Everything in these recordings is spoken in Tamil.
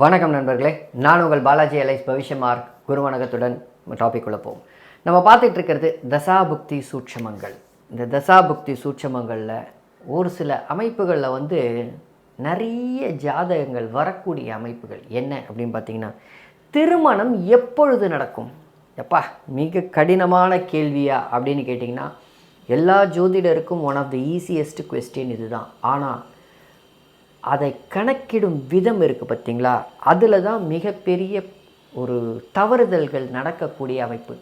வணக்கம் நண்பர்களே. நான் உங்கள் பாலாஜி அலைஸ் பவிஷ்யமார்க் குருவணகத்துடன் டாபிக் உள்ள போவோம். நம்ம பார்த்துட்டு இருக்கிறது தசாபுக்தி சூட்சமங்கள். இந்த தசாபுக்தி சூட்சமங்களில் ஒரு சில அமைப்புகளில் வந்து நிறைய ஜாதகங்கள் வரக்கூடிய அமைப்புகள் என்ன அப்படின்னு பார்த்தீங்கன்னா திருமணம் எப்பொழுது நடக்கும்? எப்பா மிக கடினமான கேள்வியா அப்படின்னு கேட்டிங்கன்னா எல்லா ஜோதிடருக்கும் one of the easiest question இதுதான். ஆனால் அதை கணக்கிடும் விதம் இருக்குது பார்த்தீங்களா? அதில் தான் மிகப்பெரிய ஒரு தவறுதல்கள் நடக்கக்கூடிய அமைப்பு.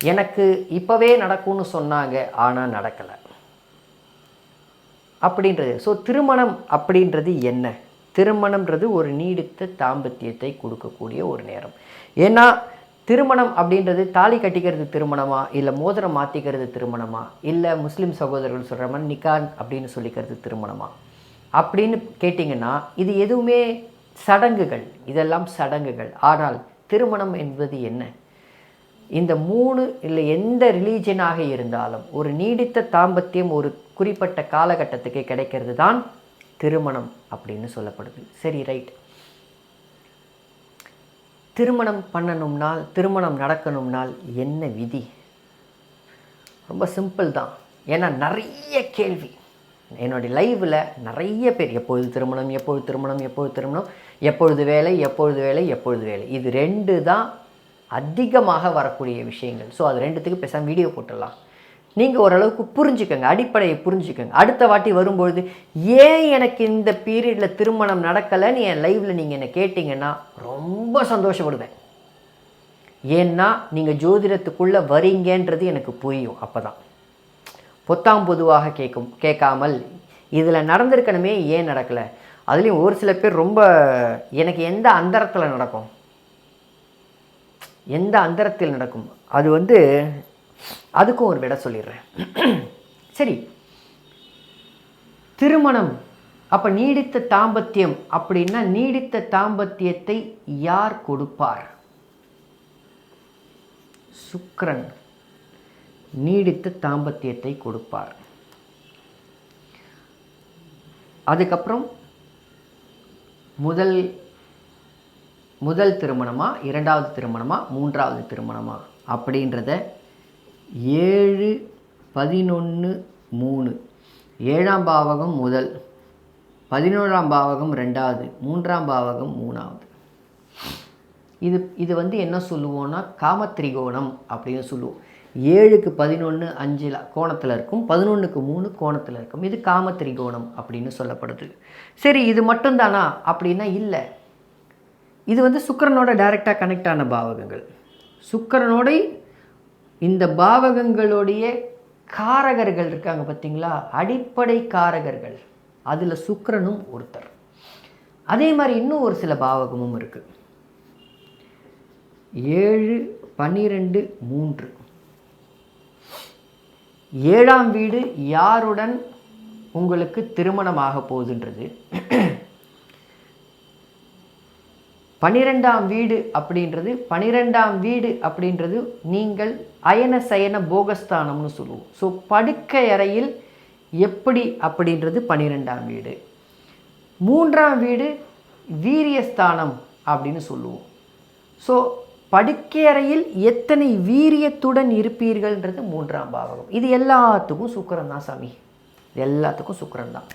எனக்கு இப்போவே நடக்கும்னு சொன்னாங்க ஆனால் நடக்கலை. அப்படின்றது. ஸோ திருமணம் அப்படின்றது என்ன? திருமணம்ன்றது ஒரு நீடித்த தாம்பத்தியத்தை கொடுக்கக்கூடிய ஒரு நேரம். ஏன்னா திருமணம் அப்படின்றது தாலி கட்டிக்கிறது திருமணமா? இல்லை மோதிரம் மாற்றிக்கிறது திருமணமா? இல்லை முஸ்லீம் சகோதரர்கள் சொல்கிற மாதிரி நிக்கான் அப்படின்னு சொல்லிக்கிறது திருமணமா? அப்படின்னு கேட்டிங்கன்னா இது எதுவுமே சடங்குகள். இதெல்லாம் சடங்குகள். ஆனால் திருமணம் என்பது என்ன? இந்த மூணு இல்லை எந்த ரிலீஜனாக இருந்தாலும் ஒரு நீடித்த தாம்பத்தியம் ஒரு குறிப்பிட்ட காலகட்டத்துக்கு கிடைக்கிறது தான் திருமணம் அப்படின்னு சொல்லப்படுது. சரி ரைட் திருமணம் பண்ணணும்னால் திருமணம் நடக்கணும்னால் என்ன விதி? ரொம்ப சிம்பிள் தான். ஏன்னா நிறைய கேள்வி. என்னுடைய லைவில் நிறைய பேர் எப்பொழுது திருமணம் எப்பொழுது திருமணம் எப்பொழுது திருமணம் எப்பொழுது வேலை எப்பொழுது வேலை எப்பொழுது வேலை. இது ரெண்டு தான் அதிகமாக வரக்கூடிய விஷயங்கள். ஸோ அது ரெண்டுத்துக்கு பேசாமல் வீடியோ போட்டுடலாம். நீங்கள் ஓரளவுக்கு புரிஞ்சுக்கோங்க அடிப்படையை புரிஞ்சுக்கோங்க. அடுத்த வாட்டி வரும்பொழுது ஏன் எனக்கு இந்த பீரியடில் திருமணம் நடக்கலைன்னு என் லைவில் நீங்கள் என்னை கேட்டிங்கன்னா ரொம்ப சந்தோஷப்படுவேன். ஏன்னா நீங்கள் ஜோதிடத்துக்குள்ளே வரீங்கன்றது எனக்கு புரியும் அப்போ தான் பொத்தாம் பொதுவாக கேட்கும் கேட்காமல் இதில் நடந்திருக்கணுமே ஏன் நடக்கலை? அதுலேயும் ஒரு சில பேர் ரொம்ப எனக்கு எந்த அந்தரத்தில் நடக்கும்? எந்த அந்தரத்தில் நடக்கும்? அது வந்து அதுக்கும் ஒரு விட சொல்லிடுறேன். சரி. திருமணம் அப்போ நீடித்த தாம்பத்தியம் அப்படின்னா நீடித்த தாம்பத்தியத்தை யார் கொடுப்பார்? சுக்ரன் நீடித்த தாம்பத்தியத்தை கொடுப்பார். அதுக்கப்புறம் முதல் முதல் திருமணமா இரண்டாவது திருமணமா மூன்றாவது திருமணமா அப்படின்றத ஏழு பதினொன்று மூணு. ஏழாம் பாவகம் முதல் பதினோராம் பாவகம் ரெண்டாவது மூன்றாம் பாவகம் மூணாவது. இது இது வந்து என்ன சொல்லுவோன்னா காமத்ரிகோணம் அப்படின்னு சொல்லுவோம். ஏழுக்கு பதினொன்று அஞ்சில் கோணத்தில் இருக்கும் பதினொன்றுக்கு மூணு கோணத்தில் இருக்கும். இது காமத்ரிகோணம் அப்படின்னு சொல்லப்படுது. சரி இது மட்டும்தானா? அப்படின்னா இல்லை. இது வந்து சுக்கரனோட டைரெக்டாக கனெக்ட் ஆன பாவகங்கள். சுக்கரனோட இந்த பாவகங்களுடைய காரகர்கள் இருக்காங்க பார்த்தீங்களா அடிப்படை காரகர்கள். அதில் சுக்கரனும் ஒருத்தர். அதே மாதிரி இன்னும் ஒரு சில பாவகமும் இருக்குது ஏழு பன்னிரெண்டு மூன்று. ஏழாம் வீடு யாருடன் உங்களுக்கு திருமணமாக போகுதுன்றது? பனிரெண்டாம் வீடு அப்படின்றது பனிரெண்டாம் வீடு அப்படின்றது நீங்கள் அயன சயன போகஸ்தானம்னு சொல்லுவோம். ஸோ படுக்கை அறையில் எப்படி அப்படின்றது பனிரெண்டாம் வீடு. மூன்றாம் வீடு வீரியஸ்தானம் அப்படின்னு சொல்லுவோம். ஸோ படுக்கையறையில் எத்தனை வீரியத்துடன் இருப்பீர்கள்ன்றது மூன்றாம் பாவகம். இது எல்லாத்துக்கும் சுக்கரன் தான் சாமி. இது எல்லாத்துக்கும் சுக்கரன் தான்.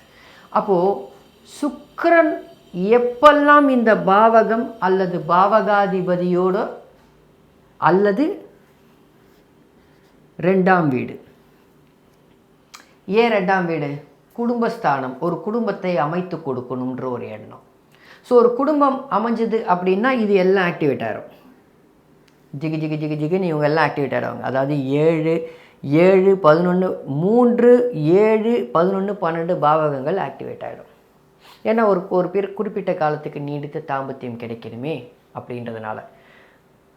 அப்போது சுக்கரன் எப்பெல்லாம் இந்த பாவகம் அல்லது பாவகாதிபதியோட அல்லது ரெண்டாம் வீடு? ஏன் ரெண்டாம் வீடு? குடும்பஸ்தானம். ஒரு குடும்பத்தை அமைத்து கொடுக்கணுன்ற ஒரு எண்ணம். ஸோ ஒரு குடும்பம் அமைஞ்சது அப்படின்னா இது எல்லாம் ஆக்டிவேட் ஆகிரும் ஜிகு ஜிகு ஜிகு ஜிகுன்னு இவங்க எல்லாம் ஆக்டிவேட் ஆகிடுவாங்க அதாவது ஏழு ஏழு பதினொன்று மூன்று ஏழு பதினொன்று பன்னெண்டு பாவகங்கள் ஆக்டிவேட் ஆகிடும் ஏன்னா ஒரு ஒரு பேர் குறிப்பிட்ட காலத்துக்கு நீடித்த தாம்பத்தியம் கிடைக்கணுமே அப்படின்றதுனால.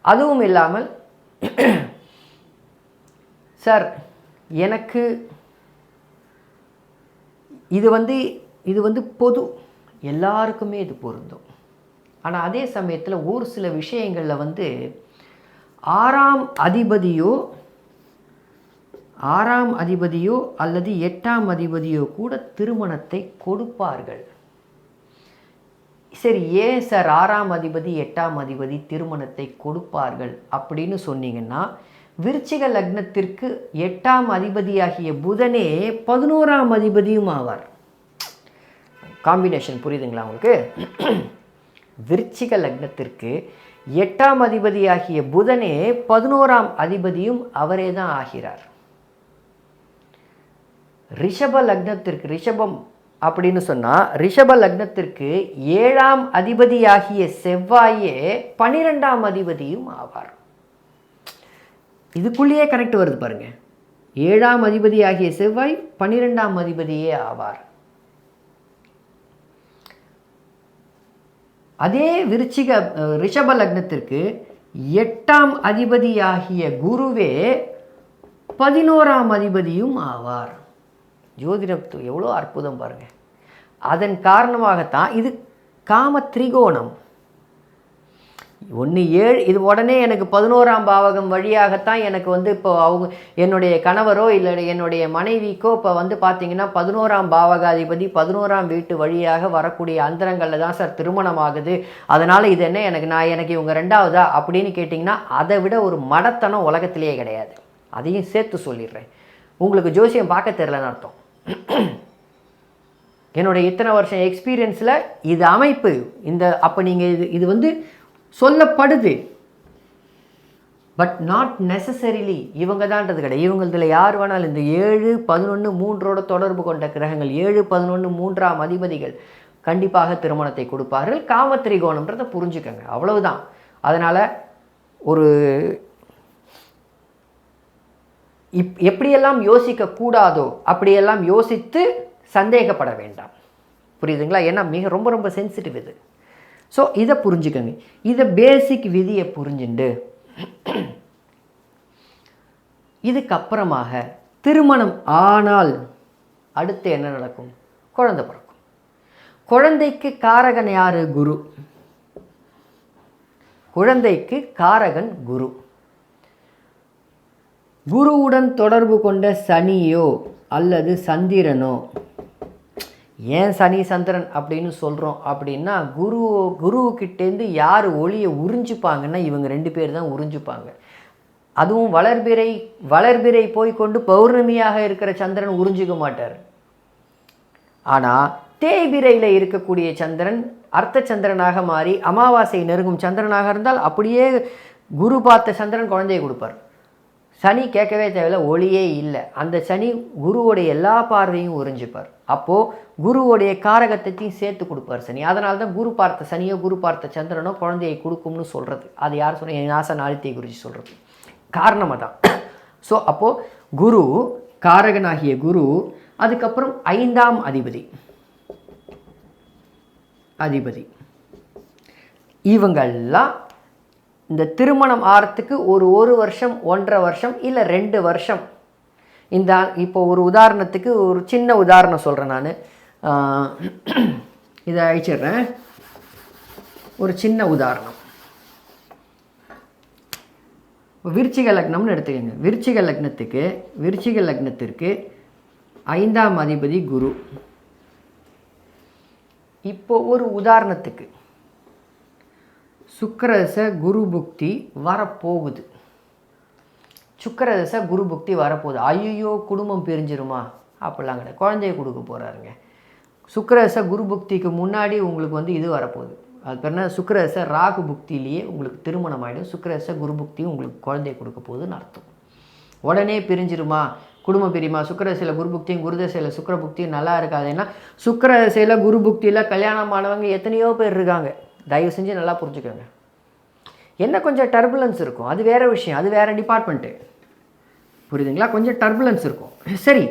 அதுவும் இல்லாமல் சார் எனக்கு இது வந்து இது வந்து பொது. எல்லாருக்குமே இது பொருந்தும். ஆனால் அதே சமயத்தில் ஒரு சில விஷயங்களில் வந்து ஆறாம் அதிபதியோ ஆறாம் அதிபதியோ அல்லது எட்டாம் அதிபதியோ கூட திருமணத்தை கொடுப்பார்கள். சரி ஏன் சார் ஆறாம் அதிபதி எட்டாம் அதிபதி திருமணத்தை கொடுப்பார்கள் அப்படின்னு சொன்னீங்கன்னா விருச்சிக லக்னத்திற்கு எட்டாம் அதிபதியாகிய புதனே பதினோராம் அதிபதியும் ஆவார். காம்பினேஷன் புரியுதுங்களா உங்களுக்கு? விருச்சிக லக்னத்திற்கு எட்டாம் அதிபதியாகிய புதனே பதினோராம் அதிபதியும் அவரே தான் ஆகிறார். ரிஷப லக்னத்திற்கு ரிஷபம் அப்படின்னு சொன்னால் ரிஷப லக்னத்திற்கு ஏழாம் அதிபதியாகிய செவ்வாயே பனிரெண்டாம் அதிபதியும் ஆவார். இதுக்குள்ளேயே கரெக்ட் வருது பாருங்கள் ஏழாம் அதிபதியாகிய செவ்வாய் பனிரெண்டாம் அதிபதியே ஆவார். அதே விருச்சிக ரிஷப லக்னத்திற்கு எட்டாம் அதிபதியாகிய குருவே பதினோராம் அதிபதியும் ஆவார். ஜோதிடத்து எவ்வளோ அற்புதம் பாருங்க. அதன் காரணமாகத்தான் இது காம திரிகோணம். ஒன்று ஏழு இது உடனே எனக்கு பதினோராம் பாவகம் வழியாகத்தான் எனக்கு வந்து இப்போ அவங்க என்னுடைய கணவரோ இல்லை என்னுடைய மனைவிக்கோ இப்போ வந்து பார்த்தீங்கன்னா பதினோராம் பாவகாதிபதி பதினோராம் வீட்டு வழியாக வரக்கூடிய அந்தரங்களில் தான் சார் திருமணம் ஆகுது. அதனால் இது என்ன எனக்கு நான் எனக்கு இவங்க ரெண்டாவதா அப்படின்னு கேட்டிங்கன்னா அதை விட ஒரு மடத்தனம் உலகத்திலேயே கிடையாது. அதையும் சேர்த்து சொல்லிடுறேன். உங்களுக்கு ஜோசியம் பார்க்க தெரிலன்னு அர்த்தம். என்னுடைய இத்தனை வருஷம் எக்ஸ்பீரியன்ஸில் இது அமைப்பு. இந்த அப்போ நீங்கள் இது இது வந்து சொல்லப்படுது. பட் நாட் நெசசரிலி இவங்க தான்றது கிடையாது. இவங்களதுல யார் வேணாலும் இந்த ஏழு பதினொன்று மூன்றோட தொடர்பு கொண்ட கிரகங்கள் ஏழு பதினொன்று மூன்றாம் அதிபதிகள் கண்டிப்பாக திருமணத்தை கொடுப்பார்கள். காமத்திரிகோணம்ன்றதை புரிஞ்சுக்கங்க. அவ்வளவுதான். அதனால் ஒரு இப் எப்படியெல்லாம் யோசிக்க கூடாதோ அப்படியெல்லாம் யோசித்து சந்தேகப்பட வேண்டாம். புரியுதுங்களா? ஏன்னா மிக ரொம்ப ரொம்ப சென்சிட்டிவ் இது. ஸோ இதை புரிஞ்சுக்கோங்க. இதை பேசிக் விதியை புரிஞ்சுண்டு. இதுக்கப்புறமாக திருமணம் ஆனால் அடுத்து என்ன நடக்கும்? குழந்தை பிறக்கும். குழந்தைக்கு காரகன் யார்? குரு. குழந்தைக்கு காரகன் குரு. குருவுடன் தொடர்பு கொண்ட சனியோ அல்லது சந்திரனோ ஏன் சனி சந்திரன் அப்படின்னு சொல்கிறோம் அப்படின்னா குரு குருவுக்கிட்டேருந்து யார் ஒளியை உறிஞ்சிப்பாங்கன்னா இவங்க ரெண்டு பேர் தான் உறிஞ்சிப்பாங்க. அதுவும் வளர்பிறை வளர்பிறை போய் கொண்டு பௌர்ணமியாக இருக்கிற சந்திரன் உறிஞ்சிக்க மாட்டார். ஆனால் தேய்பிரையில் இருக்கக்கூடிய சந்திரன் அர்த்த சந்திரனாக மாறி அமாவாசை நெருங்கும் சந்திரனாக இருந்தால் அப்படியே குரு பார்த்த சந்திரன் குழந்தையை கொடுப்பார். சனி கேட்கவே தேவையில்ல ஒளியே இல்லை. அந்த சனி குருவோடைய எல்லா பார்வையும் உறிஞ்சிப்பார். அப்போது குருவோடைய காரகத்தையும் சேர்த்து கொடுப்பார் சனி. அதனால தான் குரு பார்த்த சனியோ குரு பார்த்த சந்திரனோ குழந்தையை கொடுக்கும்னு சொல்கிறது அது யார் சொன்ன? என் ஆசை ஆதித்ய குருஜி சொல்கிறது காரணமாக தான் ஸோ அப்போது குரு காரகனாகிய குரு அதுக்கப்புறம் ஐந்தாம் அதிபதி. அதிபதி. இவங்கெல்லாம் இந்த திருமணம் ஆறத்துக்கு ஒரு ஒரு வருஷம் ஒன்றரை வருஷம் இல்லை ரெண்டு வருஷம். இந்த இப்போ ஒரு உதாரணத்துக்கு ஒரு சின்ன உதாரணம் சொல்கிறேன் நான். இதை அழிச்சிடுறேன். ஒரு சின்ன உதாரணம். விருச்சிக லக்னம்னு எடுத்துக்கோங்க. விருச்சிக லக்னத்துக்கு விருச்சிக லக்னத்திற்கு ஐந்தாம் அதிபதி குரு. இப்போ ஒரு உதாரணத்துக்கு. சுக்கரதச குரு புக்தி வரப்போகுது. சுக்கரதச குரு புக்தி வரப்போகுது. ஐயோ குடும்பம் பிரிஞ்சிருமா? அப்படிலாம் கிடையாது. குழந்தைய கொடுக்க போகிறாருங்க சுக்கரதச குரு புக்திக்கு முன்னாடி உங்களுக்கு வந்து இது வரப்போகுது. அது பேர் என்ன? சுக்கரதச ராகு புக்தியிலேயே உங்களுக்கு திருமணம் ஆகிடும் சுக்கரதச குரு புக்தி உங்களுக்கு குழந்தைய கொடுக்க போகுதுன்னு அர்த்தம். உடனே பிரிஞ்சிருமா? குடும்பம் பிரியுமா? சுக்கரசையில் குரு புக்தியும் குருதசையில் சுக்கர புக்தியும் நல்லா இருக்காதுன்னா சுக்கரதசையில் குரு புக்தியில் கல்யாணம் ஆனவங்க எத்தனையோ பேர் இருக்காங்க. தயவு செஞ்சு நல்லா புரிஞ்சுக்கோங்க. என்ன கொஞ்சம் டர்புலன்ஸ் இருக்கும்? அது வேறு விஷயம் அது வேறு டிபார்ட்மெண்ட்டு புரியுதுங்களா? கொஞ்சம் டர்புலன்ஸ் இருக்கும். சரி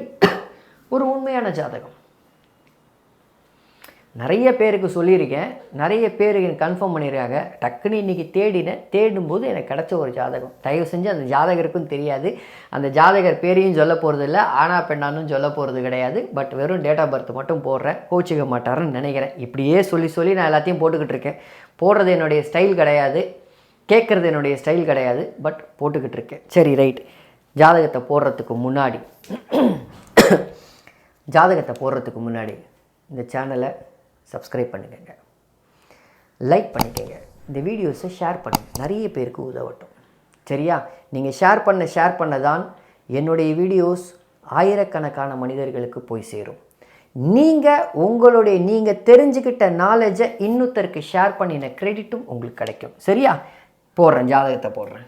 ஒரு உண்மையான ஜாதகம். நிறைய பேருக்கு சொல்லியிருக்கேன். நிறைய பேர் கன்ஃபார்ம் பண்ணியிருக்காங்க. டக்குன்னு இன்றைக்கி தேடினேன். தேடும்போது எனக்கு கிடச்ச ஒரு ஜாதகம். தயவு செஞ்சு அந்த ஜாதகருக்கும் தெரியாது. அந்த ஜாதகர் பேரையும் சொல்ல போகிறது இல்லை. ஆனா பெண்ணானும் சொல்ல போகிறது கிடையாது. பட் வெறும் டேட் ஆஃப் பர்த் மட்டும் போடுறேன். கோச்சிக்க மாட்டாருன்னு நினைக்கிறேன். இப்படியே சொல்லி சொல்லி நான் எல்லாத்தையும் போட்டுக்கிட்டு இருக்கேன். போடுறது என்னுடைய ஸ்டைல் கிடையாது. கேட்குறது என்னுடைய ஸ்டைல் கிடையாது. பட் போட்டுக்கிட்டு இருக்கேன். சரி ரைட் ஜாதகத்தை போடுறதுக்கு முன்னாடி ஜாதகத்தை போடுறதுக்கு முன்னாடி இந்த சேனலை சப்ஸ்கிரைப் பண்ணிக்கோங்க. லைக் பண்ணிக்கோங்க. இந்த வீடியோஸை ஷேர் பண்ணுங்கள் நிறைய பேருக்கு உதவட்டும். சரியா? நீங்கள் ஷேர் பண்ண ஷேர் பண்ண தான் என்னுடைய வீடியோஸ் ஆயிரக்கணக்கான மனிதர்களுக்கு போய் சேரும். நீங்கள் உங்களுடைய நீங்கள் தெரிஞ்சுக்கிட்ட நாலேஜை இன்னொருத்தருக்கு ஷேர் பண்ணின க்ரெடிட்டும் உங்களுக்கு கிடைக்கும். சரியா? போடுறேன் ஜாதகத்தை போடுறேன்.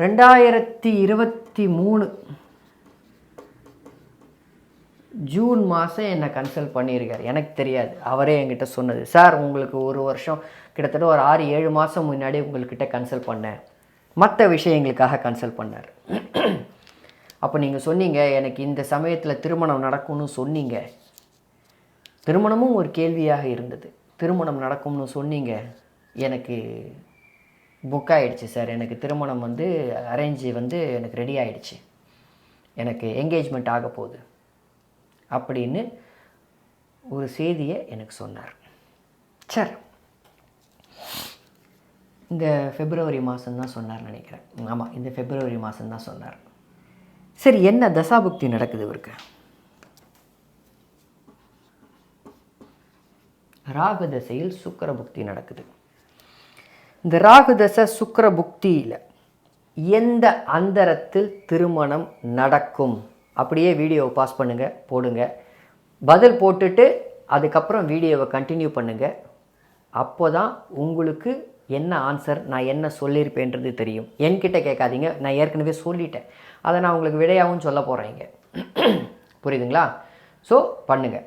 ரெண்டாயிரத்தி இருபத்தி மூணு ஜூன் மாதம் என்னை கன்சல்ட் பண்ணியிருக்கார். எனக்கு தெரியாது. அவரே என்கிட்ட சொன்னது. சார் உங்களுக்கு ஒரு வருஷம் கிட்டத்தட்ட ஒரு ஆறு ஏழு மாதம் முன்னாடி உங்கள்கிட்ட கன்சல்ட் பண்ணேன். மற்ற விஷயங்களுக்காக கன்சல்ட் பண்ணார். அப்போ நீங்கள் சொன்னீங்க எனக்கு இந்த சமயத்தில் திருமணம் நடக்கும்னு சொன்னீங்க. திருமணமும் ஒரு கேள்வியாக இருந்தது. திருமணம் நடக்கும்னு சொன்னீங்க. எனக்கு புக் ஆகிடுச்சு சார் எனக்கு திருமணம் வந்து அரேஞ்சு வந்து எனக்கு ரெடி ஆகிடுச்சு எனக்கு என்கேஜ்மெண்ட் ஆக போகுது அப்படின்னு ஒரு செய்தியை எனக்கு சொன்னார். சார் இந்த ஃபெப்ரவரி மாதம்தான் சொன்னார் நினைக்கிறேன். ஆமாம் இந்த ஃபெப்ரவரி மாதம்தான் சொன்னார். சரி என்ன தசாபுக்தி நடக்குது இவருக்கு? ராகு தசையில் சுக்கர புக்தி நடக்குது. இந்த ராகுதச சுக்கர புக்தியில் எந்த அந்தரத்தில் திருமணம் நடக்கும்? அப்படியே வீடியோவை பாஸ் பண்ணுங்கள் போடுங்க. பதில் போட்டுட்டு அதுக்கப்புறம் வீடியோவை கண்டினியூ பண்ணுங்கள் அப்போ தான் உங்களுக்கு என்ன ஆன்சர் நான் என்ன சொல்லியிருப்பேன்றது தெரியும். என்கிட்ட கேட்காதீங்க நான் ஏற்கனவே சொல்லிட்டேன். அதை நான் உங்களுக்கு விடையாகவும் சொல்ல போகிறேன் இங்கே. புரியுதுங்களா? ஸோ பண்ணுங்கள்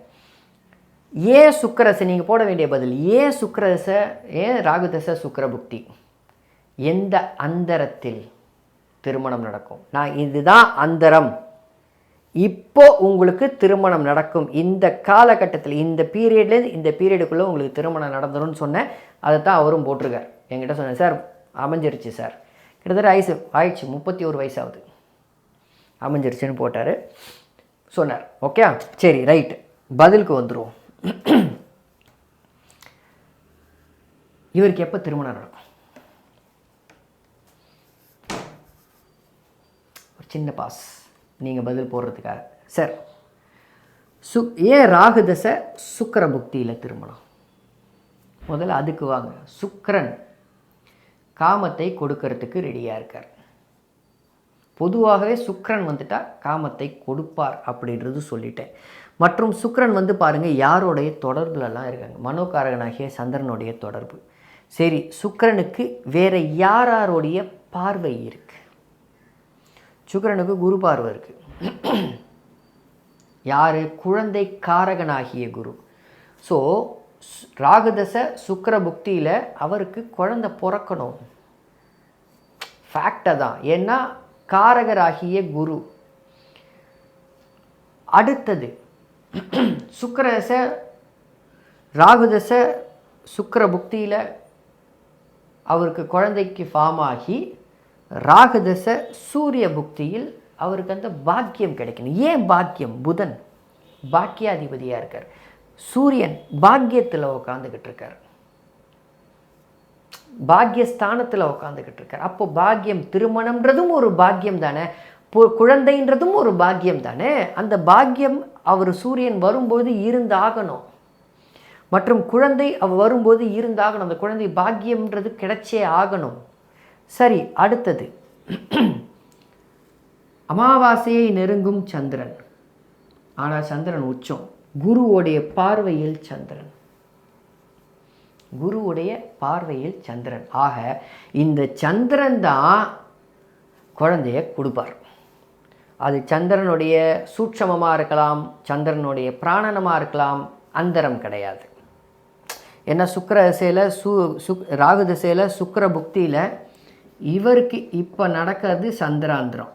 ஏன் சுக்கரசை நீங்கள் போட வேண்டிய பதில் ஏன் சுக்கரசை ஏன் ராகுதசை சுக்கரபுக்தி எந்த அந்தரத்தில் திருமணம் நடக்கும்? நான் இதுதான் அந்தரம். இப்போ உங்களுக்கு திருமணம் நடக்கும். இந்த காலகட்டத்தில் இந்த பீரியட்லேருந்து இந்த பீரியடுக்குள்ளே உங்களுக்கு திருமணம் நடந்துரும்னு சொன்னேன். அதை தான் அவரும் போட்டிருக்கார். என்கிட்ட சொன்னேன் சார் அமைஞ்சிருச்சு சார். கிட்டத்தட்ட ஐசு ஆயிடுச்சு. முப்பத்தி ஒரு வயசாகுது. அமைஞ்சிருச்சுன்னு போட்டார். சொன்னார். ஓகே? சரி ரைட்டு. பதிலுக்கு வந்துடுவோம் இவருக்கு எப்போ திருமணம் நடக்கும்? ஒரு சின்ன பாஸ். நீங்கள் பதில் போடுறதுக்காக. சார் சு ஏன் ராகு தசை சுக்கர புக்தியில் திருமணம். முதல்ல அதுக்கு வாங்க. சுக்கரன் காமத்தை கொடுக்கறதுக்கு ரெடியாக இருக்கார். பொதுவாகவே சுக்கரன் வந்துட்டால் காமத்தை கொடுப்பார் அப்படின்றது சொல்லிட்டேன். மற்றும் சுக்கரன் வந்து பாருங்கள் யாரோடைய தொடர்புலலாம் இருக்காங்க? மனோகாரகனாகிய சந்திரனுடைய தொடர்பு. சரி சுக்கரனுக்கு வேறு யாராருடைய பார்வை இருக்குது சுக்கரனுக்கு குரு பார்வை இருக்குது யார்? குழந்தை காரகனாகிய குரு. ஸோ ராகுதச சுக்கர புக்தியில் அவருக்கு குழந்தை பிறக்கணும். ஃபேக்டை தான் ஏன்னா காரகராகிய குரு. அடுத்தது சுக்கரதசை ராகுதச சுக்கர புக்தியில் அவருக்கு குழந்தைக்கு ஃபார்ம் ஆகி ராகுதச சூரிய புக்தியில் அவருக்கு அந்த பாக்கியம் கிடைக்கணும். ஏன் பாக்கியம்? புதன் பாக்கியாதிபதியாக இருக்கார். சூரியன் பாக்கியத்தில் உட்காந்துக்கிட்டு இருக்கார். பாக்கியஸ்தானத்தில் உட்காந்துக்கிட்டு இருக்கார். அப்போ பாக்கியம் திருமணம்ன்றதும் ஒரு பாக்கியம் தானே. குழந்தைன்றதும் ஒரு பாக்கியம் தானே? அந்த பாக்கியம் அவர் சூரியன் வரும்போது இருந்தாகணும். மற்றும் குழந்தை அவ வரும்போது இருந்தாகணும். அந்த குழந்தை பாக்கியம்ன்றது கிடைச்சே ஆகணும். சரி அடுத்தது. அமாவாசையை நெருங்கும் சந்திரன். ஆனால் சந்திரன் உச்சம். குருவோடைய பார்வையில் சந்திரன். குருவுடைய பார்வையில் சந்திரன். ஆக இந்த சந்திரன் தான் குழந்தைய கொடுப்பார். அது சந்திரனுடைய சூட்சமமாக இருக்கலாம் சந்திரனுடைய பிராணனமாக இருக்கலாம் அந்தரம் கிடையாது. ஏன்னா சுக்கிர திசையில் சு சுக் ராகு திசையில் சுக்கிர புக்தியில் இவருக்கு இப்போ நடக்கிறது சந்திராந்திரம்.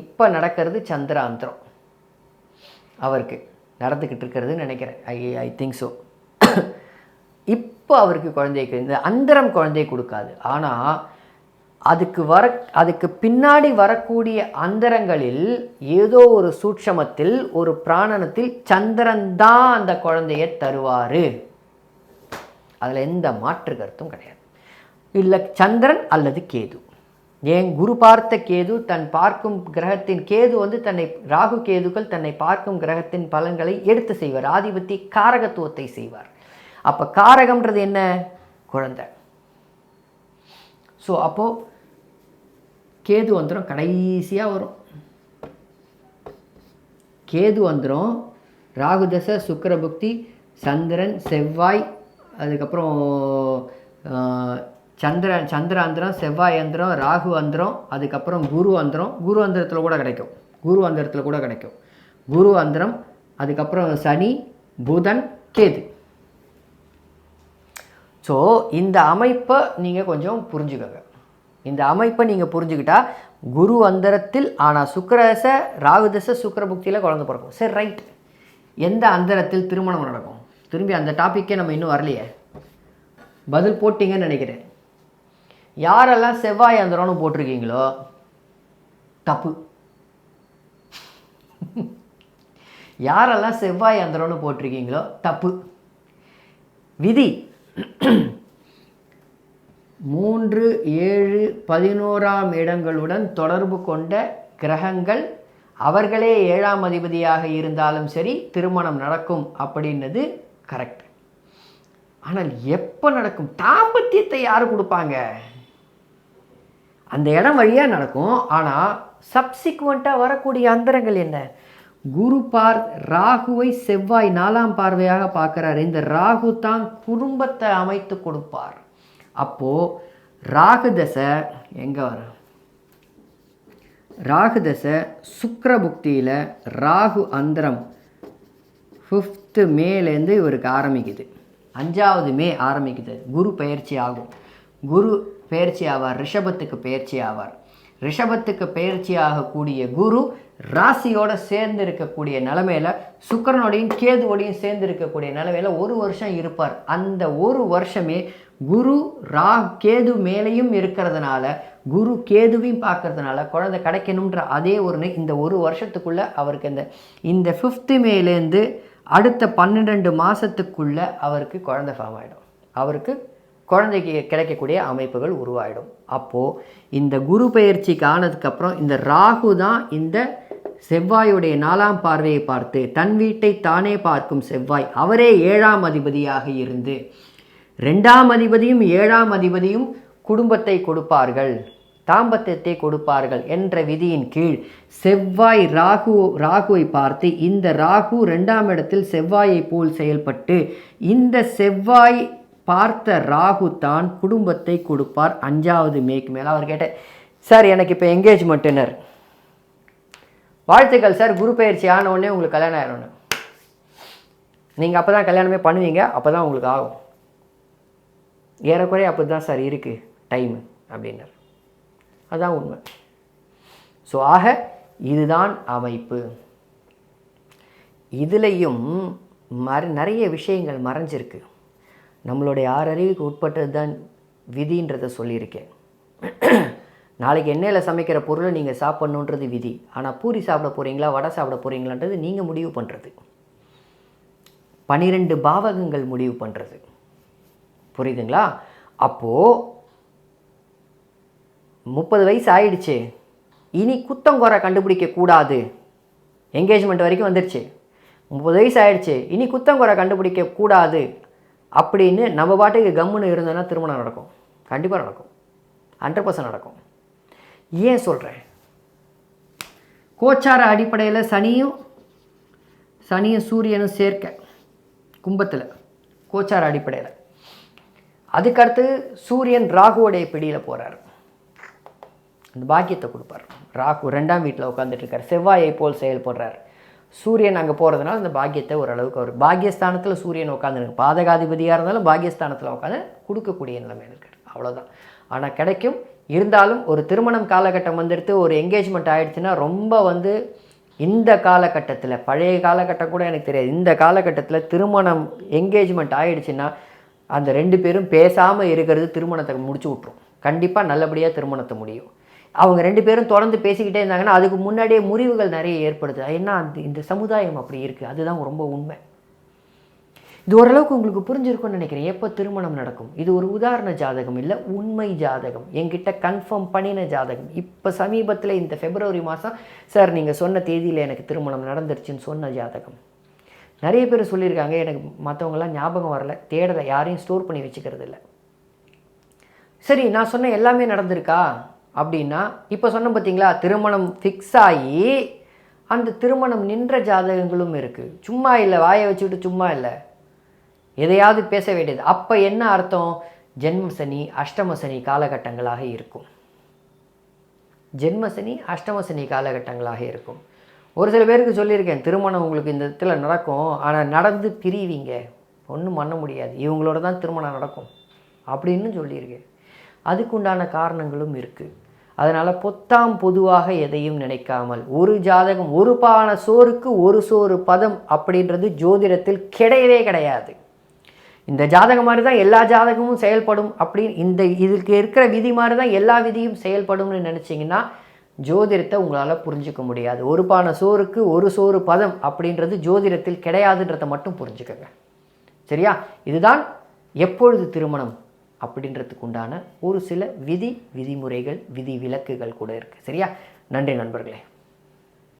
இப்போ நடக்கிறது சந்திராந்திரம். அவருக்கு நடந்துக்கிட்டு இருக்கிறதுன்னு நினைக்கிறேன். ஐ ஐ திங்க் ஸோ இப்போ அவருக்கு குழந்தைக்கு இந்த அந்தரம் குழந்தையை கொடுக்காது. ஆனால் அதுக்கு வர அதுக்கு பின்னாடி வரக்கூடிய அந்தரங்களில் ஏதோ ஒரு சூட்சமத்தில் ஒரு பிராணனத்தில் சந்திரன் தான் அந்த குழந்தைய தருவார். அதில் எந்த மாற்று கருத்தும் கிடையாது. இல்லை சந்திரன் அல்லது கேது. ஏன் குரு பார்த்த கேது தன் பார்க்கும் கிரகத்தின் கேது வந்து தன்னை ராகு கேதுக்கள் தன்னை பார்க்கும் கிரகத்தின் பலன்களை எடுத்து செய்வார். ஆதிபத்திய காரகத்துவத்தை செய்வார். அப்போ காரகம்ன்றது என்ன? குழந்தை. ஸோ அப்போது கேது வந்துடும் கடைசியாக வரும். கேது வந்துடும் ராகு தசை சந்திரன் செவ்வாய் அதுக்கப்புறம் சந்திர சந்திராந்திரம் செவ்வாய் அந்திரம் ராகு அந்திரம் அதுக்கப்புறம் குரு அந்திரம். குரு அந்திரத்தில் கூட கிடைக்கும். குரு அந்திரத்தில் கூட கிடைக்கும். குரு அந்திரம் அதுக்கப்புறம் சனி புதன் கேது. ஸோ இந்த அமைப்பை நீங்கள் கொஞ்சம் புரிஞ்சுக்கோங்க. இந்த அமைப்பை நீங்கள் புரிஞ்சுக்கிட்டா குரு அந்தரத்தில் ஆனால் சுக்கரச ராகுதச சுக்கர புக்தியில் குழந்த பிறக்கும். சரி ரைட் எந்த அந்தரத்தில் திருமணம் நடக்கும்? திரும்பி அந்த டாப்பிக்கே நம்ம இன்னும் வரலையே. பதில் போட்டிங்கன்னு நினைக்கிறேன். யாரெல்லாம் செவ்வாய் அந்தரம்னு போட்டிருக்கீங்களோ தப்பு. யாரெல்லாம் செவ்வாய் அந்தரம்னு போட்டிருக்கீங்களோ தப்பு. விதி மூன்று ஏழு பதினோராம் இடங்களுடன் தொடர்பு கொண்ட கிரகங்கள் அவர்களே ஏழாம் அதிபதியாக இருந்தாலும் சரி திருமணம் நடக்கும் அப்படின்னது கரெக்ட் ஆனால் எப்போ நடக்கும்? தாம்பத்தியத்தை யார் கொடுப்பாங்க? அந்த இடம் வழியாக நடக்கும். ஆனால் சப்சிக்வெண்ட்டாக வரக்கூடிய அந்தரங்கள் என்ன? குரு பார் ராகுவை செவ்வாய் நாலாம் பார்வையாக பார்க்குறாரு. இந்த ராகு தான் குடும்பத்தை அமைத்து கொடுப்பார். அப்போது ராகு தசை எங்கே வர? ராகு தசை சுக்கிர புக்தியில் ராகு அந்தரம் ஃபிஃப்த்து மேலேருந்து இவருக்கு ஆரம்பிக்குது. அஞ்சாவது மே ஆரம்பிக்குது. குரு பயிற்சி ஆகும். குரு பயிற்சி ஆவார் ரிஷபத்துக்கு பயிற்சி ஆவார். ரிஷபத்துக்கு பயிற்சி ஆகக்கூடிய குரு ராசியோட சேர்ந்து இருக்கக்கூடிய நிலமையில சுக்கிரனோடையும் கேதுவோடையும் சேர்ந்து இருக்கக்கூடிய நிலமையில ஒரு வருஷம் இருப்பார். அந்த ஒரு வருஷமே குரு ரா கேது மேலேயும் இருக்கிறதுனால குரு கேதுவையும் பார்க்கறதுனால குழந்தை கிடைக்கணுன்ற அதே ஒரு இந்த ஒரு வருஷத்துக்குள்ளே அவருக்கு இந்த இந்த ஃபிஃப்த்து மேலேருந்து அடுத்த பன்னிரெண்டு மாதத்துக்குள்ளே அவருக்கு குழந்தை ஃபார்ம் ஆகிடும் அவருக்கு குழந்தைக்கு கிடைக்கக்கூடிய அமைப்புகள் உருவாயிடும். அப்போது இந்த குரு பயிற்சிக்கு ஆனதுக்கப்புறம் இந்த ராகு தான் இந்த செவ்வாயுடைய நாலாம் பார்வையை பார்த்து தன் வீட்டை தானே பார்க்கும் செவ்வாய் அவரே ஏழாம் அதிபதியாக இருந்து ரெண்டாம் அதிபதியும் ஏழாம் அதிபதியும் குடும்பத்தை கொடுப்பார்கள் தாம்பத்தியத்தை கொடுப்பார்கள் என்ற விதியின் கீழ் செவ்வாய் ராகு ராகுவை பார்த்து இந்த ராகு ரெண்டாம் இடத்தில் செவ்வாயை போல் செயல்பட்டு இந்த செவ்வாய் பார்த்த ராகு தான் குடும்பத்தை கொடுப்பார் அஞ்சாவது மேக்கு மேலே. அவர் கேட்டார் சார் எனக்கு இப்போ என்கேஜ்மெண்ட்டுனர் வாழ்த்துக்கள் சார். குரு பயிற்சி ஆன உடனே உங்களுக்கு கல்யாணம் ஆயிடணும் நீங்கள் அப்போ தான் கல்யாணமே பண்ணுவீங்க அப்போ தான் உங்களுக்கு ஆகும். ஏறக்குறைய அப்படி தான் சார் இருக்குது டைமு அப்படின்னார். அதுதான் உண்மை. ஸோ ஆக இதுதான் அமைப்பு. இதுலேயும் மற நிறைய விஷயங்கள் மறைஞ்சிருக்கு. நம்மளுடைய ஆறறிவுக்கு உட்பட்டது தான் விதின்றதை சொல்லியிருக்கேன். நாளைக்கு எண்ணெயில் சமைக்கிற பொருளை நீங்கள் சாப்பிட்ணுன்றது விதி. ஆனால் பூரி சாப்பிட போகிறீங்களா வடை சாப்பிட போகிறீங்களான்றது நீங்கள் முடிவு பண்ணுறது பனிரெண்டு பாவகங்கள் முடிவு பண்ணுறது புரியுதுங்களா? அப்போது முப்பது வயசு ஆயிடுச்சு. இனி குத்தங்குறை குறை கண்டுபிடிக்கக்கூடாது என்கேஜ்மெண்ட் வரைக்கும் வந்துடுச்சு முப்பது வயசு ஆயிடுச்சு. இனி குத்தங்குறை கண்டுபிடிக்க கூடாது. அப்படின்னு நம்ம பாட்டுக்கு கம்முன்னு இருந்தோன்னா திருமணம் நடக்கும். கண்டிப்பாக நடக்கும். ஹண்ட்ரட் பர்சன்ட் நடக்கும். ஏன் சொல்கிறேன் கோச்சார அடிப்படையில் சனியும் சனியும் சூரியனும் சேர்க்க கும்பத்தில் கோச்சார அடிப்படையில். அதுக்கடுத்து சூரியன் ராகுவோடைய பிடியில் போகிறார் அந்த பாக்கியத்தை கொடுப்பார். ராகு ரெண்டாம் வீட்டில் உட்காந்துட்ருக்கார் செவ்வாயை போல் செயல்படுறார் சூரியன் அங்கே போகிறதுனால அந்த பாக்கியத்தை ஓரளவுக்கு அவர் பாக்கியஸ்தானத்தில் சூரியன் உட்காந்துருக்கு பாதகாதிபதியாக இருந்தாலும் பாக்கியஸ்தானத்தில் உட்காந்து கொடுக்கக்கூடிய நிலைமையில் இருக்கார். அவ்வளோதான் ஆனால் கிடைக்கும் இருந்தாலும் ஒரு திருமணம் காலகட்டம் வந்துடுத்து ஒரு என்கேஜ்மெண்ட் ஆகிடுச்சுன்னா ரொம்ப வந்து இந்த காலகட்டத்தில் பழைய காலகட்டம் கூட எனக்கு தெரியாது. இந்த காலகட்டத்தில் திருமணம் என்கேஜ்மெண்ட் ஆகிடுச்சுன்னா அந்த ரெண்டு பேரும் பேசாமல் இருக்கிறது திருமணத்தை முடிச்சு விட்ரும் கண்டிப்பாக நல்லபடியாக திருமணத்தை முடியும். அவங்க ரெண்டு பேரும் தொடர்ந்து பேசிக்கிட்டே இருந்தாங்கன்னா அதுக்கு முன்னாடியே முறிவுகள் நிறைய ஏற்படுது. ஏன்னா அந்த இந்த சமுதாயம் அப்படி இருக்குது அதுதான் ரொம்ப உண்மை. இது ஓரளவுக்கு உங்களுக்கு புரிஞ்சிருக்கும்னு நினைக்கிறேன். எப்போ திருமணம் நடக்கும்? இது ஒரு உதாரண ஜாதகம் இல்லை உண்மை ஜாதகம். என்கிட்ட கன்ஃபார்ம் பண்ணின ஜாதகம். இப்போ சமீபத்தில் இந்த பிப்ரவரி மாதம் சார் நீங்கள் சொன்ன தேதியில் எனக்கு திருமணம் நடந்துருச்சுன்னு சொன்ன ஜாதகம். நிறைய பேர் சொல்லியிருக்காங்க எனக்கு மற்றவங்களாம் ஞாபகம் வரல. தேடலை யாரையும் ஸ்டோர் பண்ணி வச்சுக்கிறது இல்லை. சரி நான் சொன்ன எல்லாமே நடந்திருக்கா? அப்படின்னா இப்போ சொன்ன பார்த்தீங்களா திருமணம் ஃபிக்ஸ் ஆகி அந்த திருமணம் நின்ற ஜாதகங்களும் இருக்குது சும்மா இல்லை வாயை வச்சுக்கிட்டு சும்மா இல்லை. எதையாவது பேச வேண்டியது. அப்போ என்ன அர்த்தம்? ஜென்ம சனி அஷ்டம சனி காலகட்டங்களாக இருக்கும். ஜென்ம சனி அஷ்டம சனி காலகட்டங்களாக இருக்கும். ஒரு சில பேருக்கு சொல்லியிருக்கேன் திருமணம் உங்களுக்கு இந்த இடத்துல நடக்கும் ஆனால் நடந்து பிரிவீங்க. ஒன்றும் பண்ண முடியாது. இவங்களோட தான் திருமணம் நடக்கும். அப்படின்னு சொல்லியிருக்கேன். அதுக்குண்டான காரணங்களும் இருக்குது அதனால் பொத்தாம் பொதுவாக எதையும் நினைக்காமல் ஒரு ஜாதகம் ஒரு பான சோறுக்கு ஒரு சோறு பதம் அப்படின்றது ஜோதிடத்தில் கிடையவே கிடையாது. இந்த ஜாதகம் மாதிரி தான் எல்லா ஜாதகமும் செயல்படும் அப்படின்னு இந்த இதுக்கு இருக்கிற விதி மாதிரி தான் எல்லா விதியும் செயல்படும்னு நினச்சிங்கன்னா ஜோதிடத்தை உங்களால் புரிஞ்சுக்க முடியாது. ஒரு பான சோறுக்கு ஒரு சோறு பதம் அப்படின்றது ஜோதிடத்தில் கிடையாதுன்றதை மட்டும் புரிஞ்சுக்கோங்க. சரியா? இதுதான் எப்பொழுது திருமணம் அப்படின்றதுக்கு உண்டான ஒரு சில விதி விதிமுறைகள் விதி விலக்குகள் கூட இருக்குது சரியா? நன்றி நண்பர்களே.